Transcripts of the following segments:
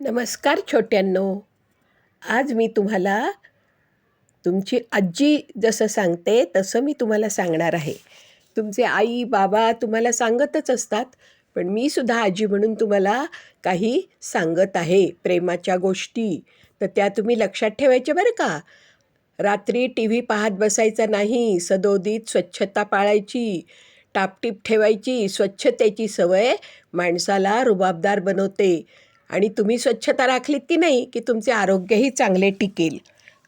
नमस्कार छोट्यांनो. आज मी तुम्हाला तुमची आजी जसं सांगते तसं मी तुम्हाला सांगणार आहे. तुमचे आई बाबा तुम्हाला सांगतच असतात पण मी सुद्धा आजी म्हणून तुम्हाला काही सांगत आहे प्रेमाच्या गोष्टी. तर त्या तुम्ही लक्षात ठेवायच्या बरं का? रात्री टी व्ही पाहत बसायचा नाही सदोदित स्वच्छता पाळायची टापटीप ठेवायची स्वच्छतेची सवय माणसाला रुबाबदार बनवते. आणि तुम्ही स्वच्छता राखलीत की नाही की तुमचे आरोग्यही चांगले टिकेल.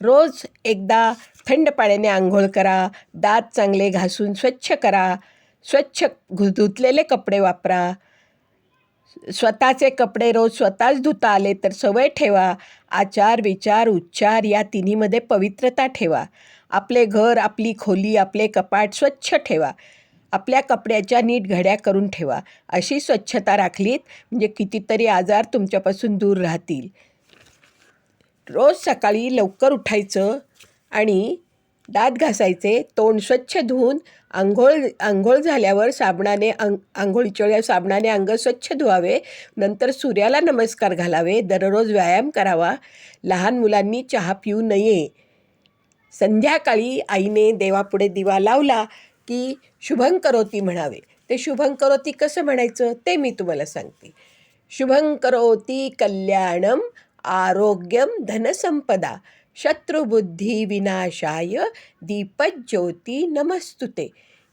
रोज एकदा थंड पाण्याने आंघोळ करा दात चांगले घासून स्वच्छ करा स्वच्छ धुतलेले कपडे वापरा. स्वतःचे कपडे रोज स्वतःच धुता आले तर सवय ठेवा. आचार विचार उच्चार या तिन्हीमध्ये पवित्रता ठेवा. आपले घर आपली खोली आपले कपाट स्वच्छ ठेवा. आपल्या कपड्याच्या नीट घड्या करून ठेवा. अशी स्वच्छता राखलीत म्हणजे कितीतरी आजार तुमच्यापासून दूर राहतील. रोज सकाळी लवकर उठायचं आणि दात घासायचे तोंड स्वच्छ धुवून आंघोळ आंघोळ झाल्यावर साबणाने अंग आंघोळीच्या साबणाने अंग स्वच्छ धुवावे. नंतर सूर्याला नमस्कार घालावे. दररोज व्यायाम करावा. लहान मुलांनी चहा पिऊ नये. संध्याकाळी आईने देवापुढे दिवा लावला. की शुभं करोती म्हणावे. ते शुभं करोती कसं म्हणायचं? ते मी तुम्हाला सांगते. शुभं करोती कल्याणम आरोग्यम धनसंपदा शत्रुबुद्धी विनाशाय दीपज्योती नमस्तुते.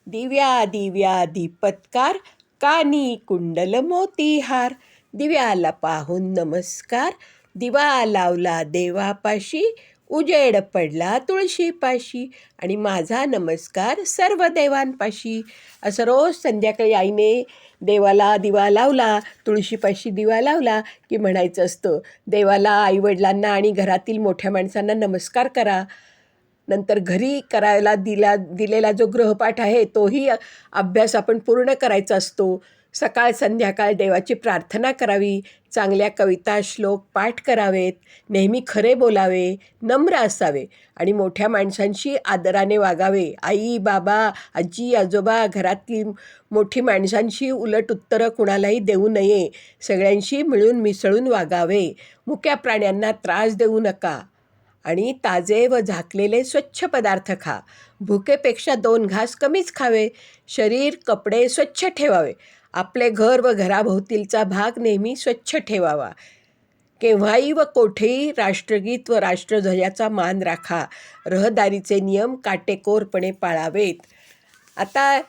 दिव्या दिव्या दीपत्कार कानी कुंडल मोतीहार. दिव्याला पाहून नमस्कार. दिवा लावला देवापाशी. उजेड पडला तुळशीपाशी आणि माझा नमस्कार सर्व देवांपाशी. असं रोज संध्याकाळी आईने देवाला दिवा लावला तुळशीपाशी दिवा लावला की म्हणायचं असतं देवाला आईवडिलांना आणि घरातील मोठ्या माणसांना नमस्कार करा. नंतर घरी करायला दिला दिलेला जो ग्रहपाठ आहे तोही अभ्यास आपण पूर्ण करायचा असतो. सकाळ संध्याकाळ देवाची प्रार्थना करावी चांगल्या कविता श्लोक पाठ करावेत नेहमी खरे बोलावे नम्र असावे आणि मोठ्या माणसांशी आदराने वागावे. आई बाबा आजी आजोबा घरातली मोठी माणसांशी उलट उत्तरं कुणालाही देऊ नये. सगळ्यांशी मिळून मिसळून वागावे. मुक्या प्राण्यांना त्रास देऊ नका आणि ताजे व झाकलेले स्वच्छ पदार्थ खा. भुकेपेक्षा दोन घास कमीच खावे. शरीर कपडे स्वच्छ ठेवावे. आपले घर व घराभोवतीलचा भाग नेहमी स्वच्छ ठेवावा. केव्हाही व कोठेही राष्ट्रगीत व राष्ट्रध्वजाचा मान राखा. रहदारीचे नियम काटेकोरपणे पाळावेत. आता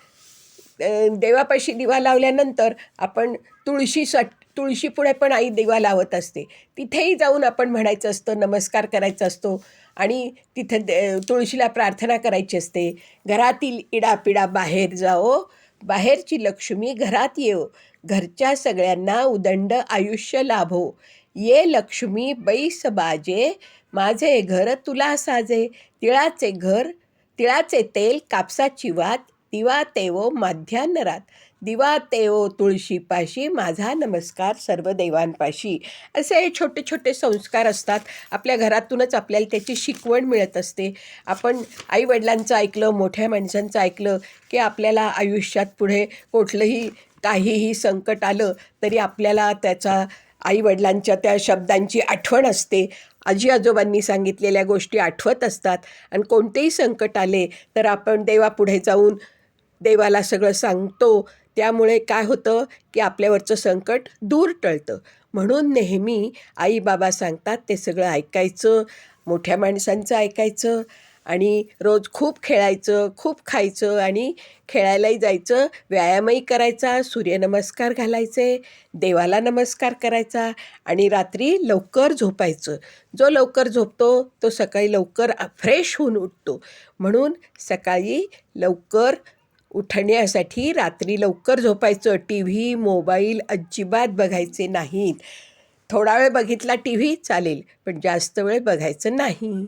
देवापाशी दिवा लावल्यानंतर आपण तुळशी सट तुळशीपुढे पण आई दिवा लावत असते. तिथेही जाऊन आपण म्हणायचं असतं नमस्कार करायचा असतो आणि तिथे दे तुळशीला प्रार्थना करायची असते. घरातील इडापिडा बाहेर जाओ. बाहेरची लक्ष्मी घरात येव घरच्या सगळ्यांना उदंड आयुष्य लाभो. ये लक्ष्मी बैस बाजे माझे घर तुला साजे. तिळाचे घर तिळाचे तेल कापसाची वात दिवा तेवो मध्यान्नरात दिवा तेवो तुळशीपाशी माझा नमस्कार सर्व देवांपाशी. असे छोटे छोटे संस्कार असतात. आपल्या घरातूनच आपल्याला त्याची शिकवण मिळत असते. आपण आईवडिलांचं ऐकलं मोठ्या माणसांचं ऐकलं की आपल्याला आयुष्यात पुढे कुठलंही काहीही संकट आलं तरी आपल्याला त्याचा आईवडिलांच्या त्या शब्दांची आठवण असते. आजी आजोबांनी सांगितलेल्या गोष्टी आठवत असतात. आणि कोणतेही संकट आले तर आपण देवापुढे जाऊन देवाला सगळं सांगतो. त्यामुळे काय होतं की आपल्यावरचं संकट दूर टळतं. म्हणून नेहमी आई बाबा सांगतात ते सगळं ऐकायचं मोठ्या माणसांचं ऐकायचं आणि रोज खूप खेळायचं खूप खायचं आणि खेळायलाही जायचं. व्यायामही करायचा सूर्यनमस्कार घालायचे देवाला नमस्कार करायचा आणि रात्री लवकर झोपायचं. जो लवकर झोपतो तो सकाळी लवकर फ्रेश होऊन उठतो. म्हणून सकाळी लवकर उठण्यासाठी रात्री लवकर झोपायचं. टी व्ही मोबाईल अजिबात बघायचे नाहीत. थोडा वेळ बघितला टी व्ही चालेल. पण जास्त वेळ बघायचं नाही.